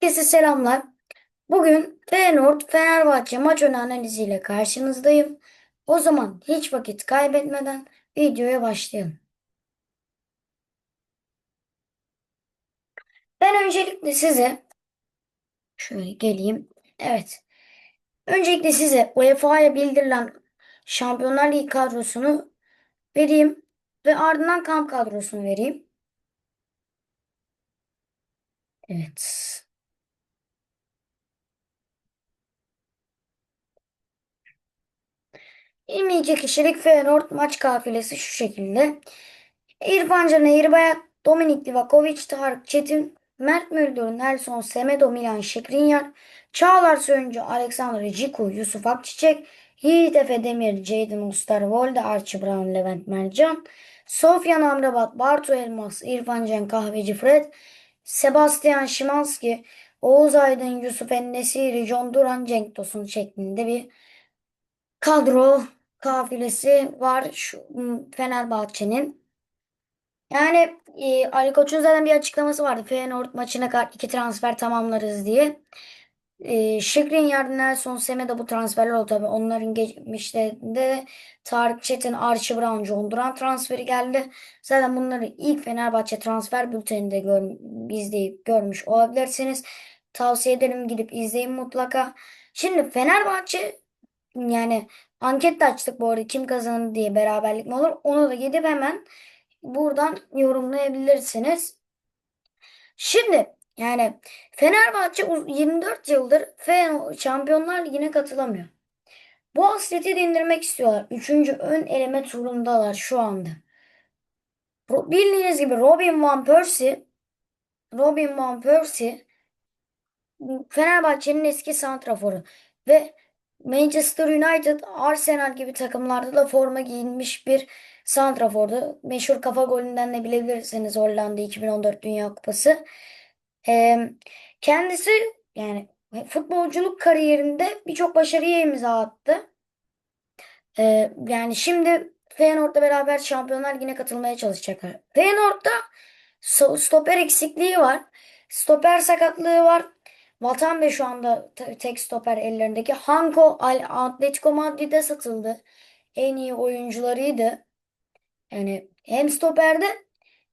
Herkese selamlar. Bugün Feyenoord Fenerbahçe maç ön analiziyle karşınızdayım. O zaman hiç vakit kaybetmeden videoya başlayalım. Ben öncelikle size şöyle geleyim. Evet. Öncelikle size UEFA'ya bildirilen Şampiyonlar Ligi kadrosunu vereyim ve ardından kamp kadrosunu vereyim. Evet. 22 kişilik Feyenoord maç kafilesi şu şekilde. İrfan Can Eğribayat, Dominik Livakovic, Tarık Çetin, Mert Müldür, Nelson Semedo, Milan Skriniar, Çağlar Söyüncü, Alexander Ciku, Yusuf Akçiçek, Yiğit Efe Demir, Jadon Osterwolde, Archie Brown, Levent Mercan, Sofyan Amrabat, Bartu Elmas, İrfan Can Kahveci Fred, Sebastian Szymanski, Oğuz Aydın, Yusuf Ennesiri, John Duran, Cenk Tosun şeklinde bir kadro kafilesi var şu Fenerbahçe'nin. Yani e, Ali Koç'un zaten bir açıklaması vardı. Feyenoord maçına kadar iki transfer tamamlarız diye. E, Skriniar, Nelson, Semedo bu transferler oldu tabii. Onların geçmişlerinde Tarık Çetin, Archie Brown, John Duran transferi geldi. Zaten bunları ilk Fenerbahçe transfer bülteninde gör, izleyip görmüş olabilirsiniz. Tavsiye ederim gidip izleyin mutlaka. Şimdi Fenerbahçe yani anket de açtık bu arada kim kazanır diye beraberlik mi olur? Onu da gidip hemen buradan yorumlayabilirsiniz. Şimdi yani Fenerbahçe 24 yıldır Şampiyonlar Ligi'ne katılamıyor. Bu hasreti dindirmek istiyorlar. Üçüncü ön eleme turundalar şu anda. Bildiğiniz gibi Robin Van Persie Robin Van Persie Fenerbahçe'nin eski santraforu ve Manchester United, Arsenal gibi takımlarda da forma giyinmiş bir santrafordu. Meşhur kafa golünden de bilebilirsiniz Hollanda 2014 Dünya Kupası. Ee, kendisi yani futbolculuk kariyerinde birçok başarıya imza attı. Ee, yani şimdi Feyenoord'la beraber Şampiyonlar Ligi'ne katılmaya çalışacaklar. Feyenoord'da stoper eksikliği var. Stoper sakatlığı var. Vatan Bey şu anda te- tek stoper ellerindeki. Hanko Atletico Madrid'e satıldı. En iyi oyuncularıydı. Yani hem stoperde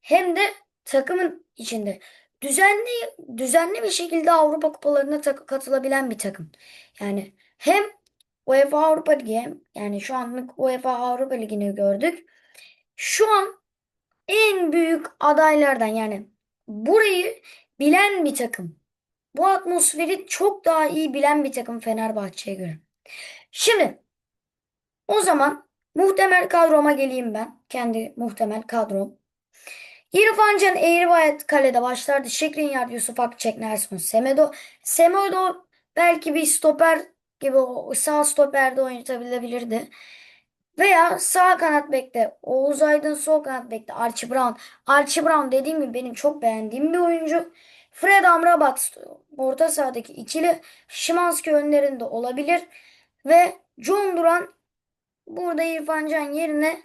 hem de takımın içinde düzenli düzenli bir şekilde Avrupa kupalarına katılabilen bir takım. Yani hem UEFA Avrupa Ligi yani şu anlık UEFA Avrupa Ligi'ni gördük. Şu an en büyük adaylardan yani burayı bilen bir takım. Bu atmosferi çok daha iyi bilen bir takım Fenerbahçe'ye göre. Şimdi o zaman muhtemel kadroma geleyim ben. Kendi muhtemel kadrom. İrfan Can Eğribayat kalede başlardı. Şikrinyar, Yusuf Akçek, Nelson Semedo. Semedo belki bir stoper gibi sağ stoperde oynatabilebilirdi. Veya sağ kanat bekte Oğuz Aydın, sol kanat bekte Archie Brown. Archie Brown dediğim gibi benim çok beğendiğim bir oyuncu. Fred Amrabat orta sahadaki ikili. Szymański önlerinde olabilir. Ve John Duran burada İrfan Can yerine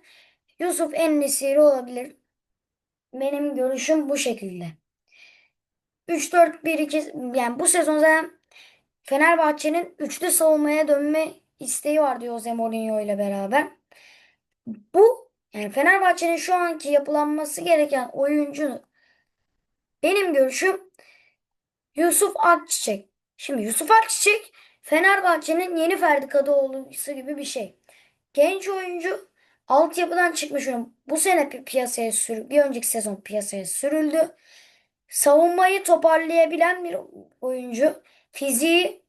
Yusuf En-Nesyri olabilir. Benim görüşüm bu şekilde. 3-4-1-2 yani bu sezon zaten Fenerbahçe'nin üçlü savunmaya dönme isteği var diyor Jose Mourinho ile beraber. Bu yani Fenerbahçe'nin şu anki yapılanması gereken oyuncu benim görüşüm Yusuf Akçiçek. Şimdi Yusuf Akçiçek Fenerbahçe'nin yeni Ferdi Kadıoğlu'su gibi bir şey. Genç oyuncu altyapıdan çıkmış oyun. Bu sene pi- piyasaya sür bir önceki sezon piyasaya sürüldü. Savunmayı toparlayabilen bir oyuncu. Fiziği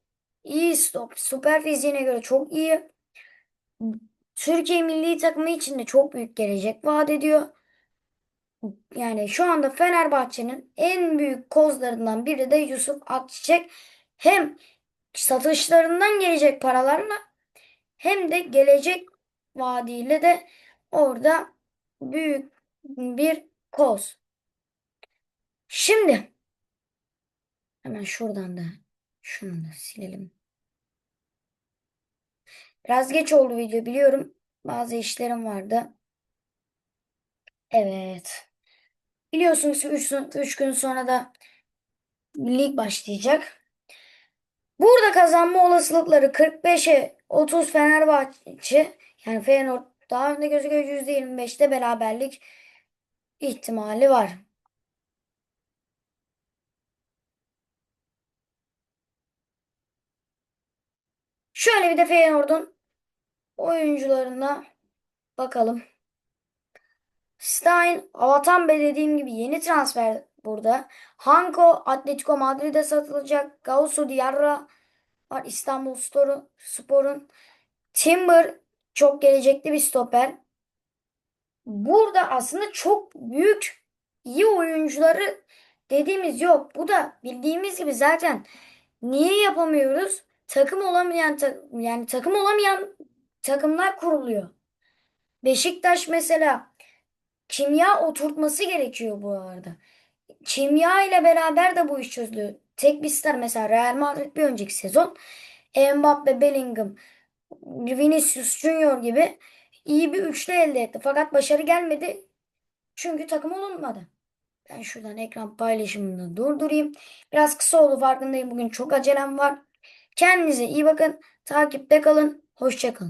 iyi stop. Süper fiziğine göre çok iyi. Türkiye milli takımı için de çok büyük gelecek vaat ediyor. Yani şu anda Fenerbahçe'nin en büyük kozlarından biri de Yusuf Akçiçek. Hem satışlarından gelecek paralarla hem de gelecek vaadiyle de orada büyük bir koz. Şimdi hemen şuradan da şunu da silelim. Biraz geç oldu video biliyorum. Bazı işlerim vardı. Evet. Biliyorsunuz 3 gün sonra da lig başlayacak. Burada kazanma olasılıkları 45'e 30 Fenerbahçe yani Feyenoord daha önde gözüküyor %25'te beraberlik ihtimali var. Şöyle bir de Feyenoord'un oyuncularına bakalım. Stein, Avatambe dediğim gibi yeni transfer burada. Hanko Atletico Madrid'e satılacak. Gausu Diarra var İstanbul Spor'un. Timber çok gelecekli bir stoper. Burada aslında çok büyük iyi oyuncuları dediğimiz yok. Bu da bildiğimiz gibi zaten niye yapamıyoruz? Takım olamayan ta- yani takım olamayan takımlar kuruluyor. Beşiktaş mesela kimya oturtması gerekiyor bu arada. Kimya ile beraber de bu iş çözülüyor. Tek bir star mesela Real Madrid bir önceki sezon Mbappe, Bellingham, Vinicius Junior gibi iyi bir üçlü elde etti. Fakat başarı gelmedi çünkü takım olunmadı. Ben şuradan ekran paylaşımını durdurayım. Biraz kısa oldu farkındayım. Bugün çok acelem var. Kendinize iyi bakın. Takipte kalın. Hoşça kalın.